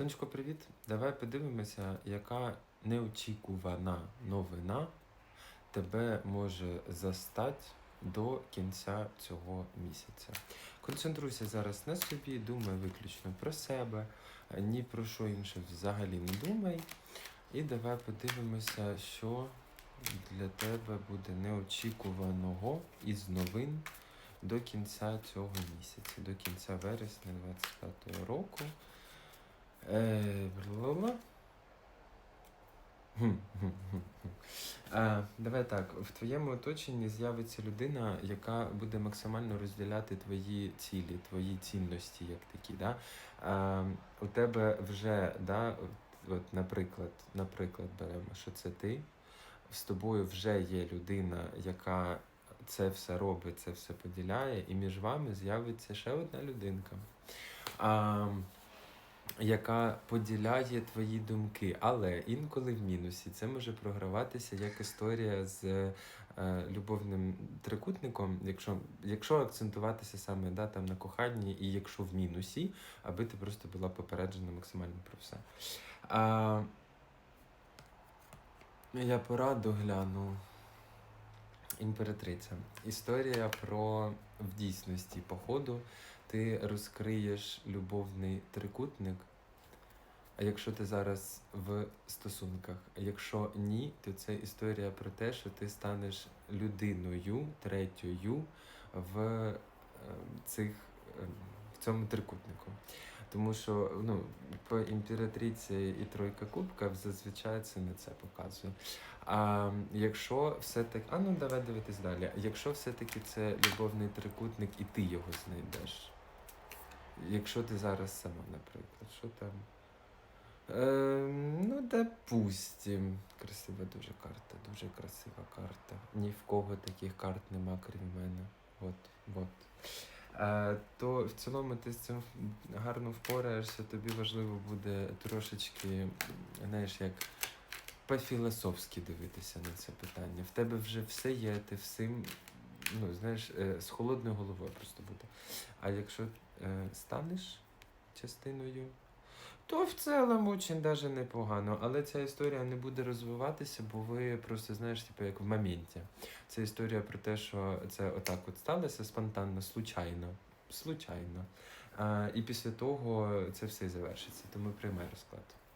Сонечко, привіт. Давай подивимося, яка неочікувана новина тебе може застати до кінця цього місяця. Концентруйся зараз на собі, думай виключно про себе, ні про що інше взагалі не думай. І давай подивимося, що для тебе буде неочікуваного із новин до кінця цього місяця, до кінця вересня 25 року. Е, Е, Давай так, в твоєму оточенні з'явиться людина, яка буде максимально розділяти твої цілі, твої цінності, як такі. Да? Е, У тебе вже, да, от, наприклад, наприклад, беремо, що це ти. З тобою вже є людина, яка це все робить, це все поділяє, і між вами з'явиться ще одна людинка. А, яка поділяє твої думки, але інколи в мінусі це може програватися як історія з е, любовним трикутником, якщо, якщо акцентуватися саме да, там, на коханні, і якщо в мінусі, аби ти просто була попереджена максимально про все. А, я пораду гляну. Імператриця. Історія про в дійсності походу. Ти розкриєш любовний трикутник. А якщо ти зараз в стосунках, а якщо ні, то це історія про те, що ти станеш людиною третьою в е, цих е, в цьому трикутнику. Тому що ну, по імператриці і тройка кубка зазвичай це не це показує. А якщо все-таки. А ну давай дивитись далі. Якщо все-таки це любовний трикутник і ти його знайдеш. Якщо ти зараз сама, наприклад, що там? Е, ну, допустим. Красива дуже карта, дуже красива карта. Ні в кого таких карт нема, крім мене. От, от. Е, то в цілому ти з цим гарно впораєшся, тобі важливо буде трошечки, знаєш, як по-філософськи дивитися на це питання. В тебе вже все є, ти всім, ну, знаєш, е, з холодною головою просто. А якщо е, станеш частиною, то в цілому очень даже непогано. Але ця історія не буде розвиватися, бо ви просто знаєш, типу, як в моменті. Це історія про те, що це отак от сталося спонтанно, случайно. Случайно. А, і після того це все завершиться. Тому приймай розклад.